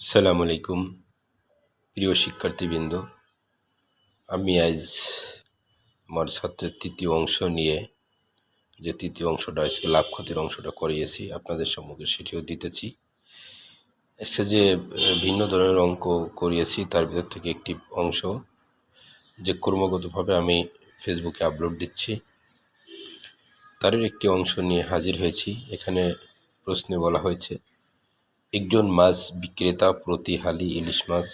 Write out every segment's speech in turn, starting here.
সালাম আলাইকুম, প্রিয় শিক্ষার্থীবৃন্দ। আমি আজ আমার ছাত্রের তৃতীয় অংশ নিয়ে যে তৃতীয় অংশটা, আজকে লাভ ক্ষতির অংশটা করিয়েছি, আপনাদের সম্মুখে সেটিও দিতেছি। আজকে যে ভিন্ন ধরনের অঙ্ক করিয়েছি, তার ভিতর থেকে একটি অংশ, যে ক্রমাগতভাবে আমি ফেসবুকে আপলোড দিচ্ছি, তারই একটি অংশ নিয়ে হাজির হয়েছি। এখানে প্রশ্নে বলা হয়েছে একজন মাছ বিক্রেতা প্রতি হালি ইলিশ মাছ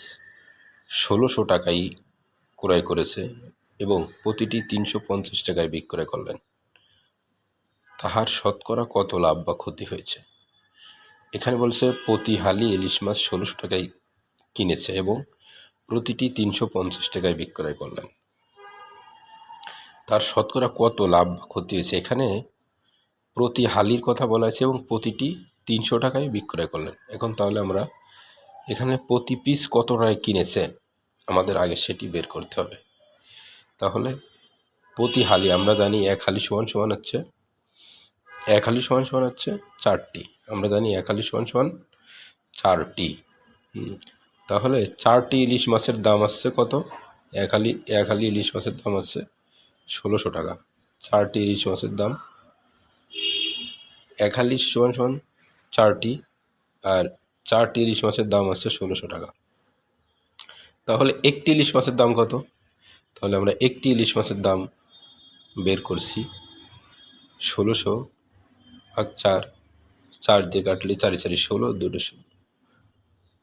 ষোলোশো টাকায় ক্রয় করেছে এবং প্রতিটি তিনশো পঞ্চাশ টাকায় বিক্রয় করলেন। তাহার শতকরা কত লাভ বা ক্ষতি হয়েছে? এখানে বলছে, প্রতি হালি ইলিশ মাছ ষোলোশো টাকায় কিনেছে এবং প্রতিটি তিনশো পঞ্চাশ টাকায় বিক্রয় করলেন। তার শতকরা কত লাভ বা ক্ষতি হয়েছে? এখানে প্রতি হালির কথা বলা হয়েছে এবং প্রতিটি তিনশো টাকায় বিক্রয় করলেন। এখন তাহলে আমরা এখানে প্রতি পিস কত টাকায় কিনেছে আমাদের আগে সেটি বের করতে হবে। তাহলে প্রতি হালি, আমরা জানি এক হালি সমান সমান হচ্ছে, এক হালি সমান সমান হচ্ছে চারটি। আমরা জানি এক হালি সমান সমান চারটি। তাহলে চারটি ইলিশ মাছের দাম আসছে কত? এক হালি এক হালি ইলিশ মাছের দাম আসছে ষোলোশো টাকা। চারটি ইলিশ মাছের দাম এক হালি সমান সমান চারটি আর চারটি ইলিশ মাছের দাম আছে ষোলোশো টাকা। তাহলে একটি ইলিশ মাছের দাম কত? তাহলে আমরা একটি ইলিশ মাছের দাম বের করছি। ষোলোশো আর চার চার দিয়ে কাটলে চারি চারি ষোলো দুটো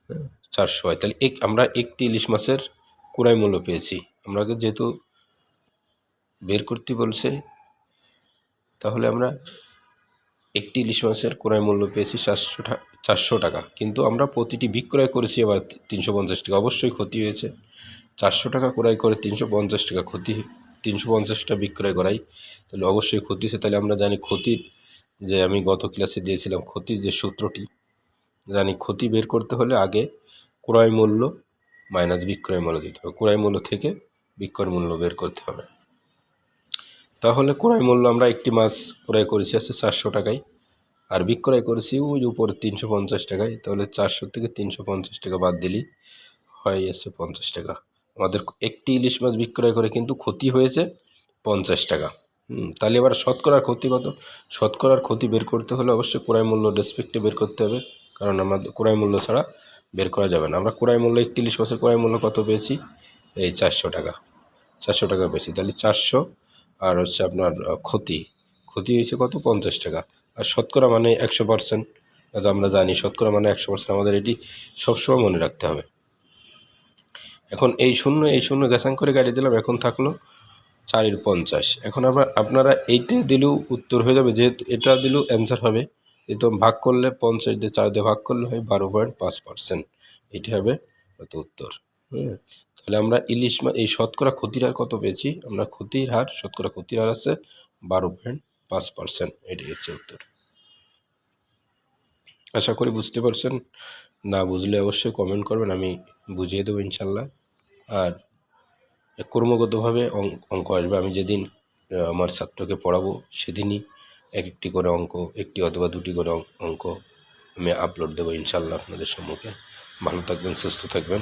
হ্যাঁ, চারশো হয়। তাহলে এক আমরা একটি ইলিশ মাছের কুড়াই মূল্য পেয়েছি। আমরা যেহেতু বের করতে বলছে তাহলে আমরা একটি ইলিশ মাছের ক্রয় মূল্য পেয়েছি চারশো চারশো টাকা। কিন্তু আমরা প্রতিটি বিক্রয় করেছি আবার তিনশো পঞ্চাশ টাকা। অবশ্যই ক্ষতি হয়েছে। চারশো টাকা ক্রয় করে তিনশো পঞ্চাশ টাকা। ক্ষতি তিনশো পঞ্চাশ টাকা বিক্রয় করাই। তাহলে অবশ্যই ক্ষতি হয়েছে। তাহলে আমরা জানি ক্ষতির যে আমি গত ক্লাসে দিয়েছিলাম ক্ষতির যে সূত্রটি, জানি ক্ষতি বের করতে হলে আগে ক্রয় মূল্য মাইনাস বিক্রয় মূল্য দিতে হবে। ক্রয় মূল্য থেকে বিক্রয় মূল্য বের করতে হবে। তাহলে ক্রয় মূল্য আমরা একটি মাছ ক্রয় করেছি আছে চারশো টাকায়। আর বিক্রয় করেছি ওই উপরে তিনশো পঞ্চাশ টাকায়। তাহলে চারশো থেকে তিনশো পঞ্চাশ টাকা বাদ দিলি হয় এসে পঞ্চাশ টাকা। আমাদের একটি ইলিশ মাছ বিক্রয় করে কিন্তু ক্ষতি হয়েছে পঞ্চাশ টাকা। তাহলে এবার শতকরার ক্ষতি কত? শতকরার ক্ষতি বের করতে হলে অবশ্যই ক্রয় মূল্য রেসপেক্টে বের করতে হবে। কারণ আমাদের ক্রয় মূল্য ছাড়া বের করা যাবে না। আমরা ক্রয় মূল্য একটি ইলিশ মাছের ক্রয় মূল্য কত পেয়েছি? এই চারশো টাকা। চারশো টাকা বেশি তাহলে চারশো আর হচ্ছে আপনার ক্ষতি। ক্ষতি হয়েছে কত? পঞ্চাশ টাকা। আর শতকরা মানে একশো পার্সেন্ট। আমরা জানি, শতকরা মানে একশো পার্সেন্ট। আমাদের এটি সবসময় মনে রাখতে হবে। এখন এই শূন্য এই শূন্য গ্যাসাং করে গাড়ি দিলাম, এখন থাকল চারের পঞ্চাশ। এখন আবার আপনারা এইটা দিলেও উত্তর হয়ে যাবে, যেহেতু এটা দিলেও অ্যান্সার হবে। কিন্তু ভাগ করলে পঞ্চাশ দিয়ে চার দিয়ে ভাগ করলে হয় বারো পয়েন্ট পাঁচ পার্সেন্ট। এটি হবে উত্তর। হ্যাঁ তাহলে আমরা ইলিশ মাছ এই শতকরা ক্ষতির হার কত পেয়েছি? আমরা ক্ষতির হার, শতকরা ক্ষতির হার আছে বারো পয়েন্ট পাঁচ পার্সেন্ট এটি হচ্ছে উত্তর। আশা করি বুঝতে পারছেন। না বুঝলে অবশ্যই কমেন্ট করবেন, আমি বুঝিয়ে দেবো ইনশাল্লাহ। আর কর্মগতভাবে অঙ্ক আসবে। আমি যেদিন আমার ছাত্রকে পড়াবো, সেদিনই এক একটি করে অঙ্ক, একটি অথবা দুটি করে অঙ্ক আমি আপলোড দেবো ইনশাল্লাহ আপনাদের সম্মুখে। ভালো থাকবেন, সুস্থ থাকবেন।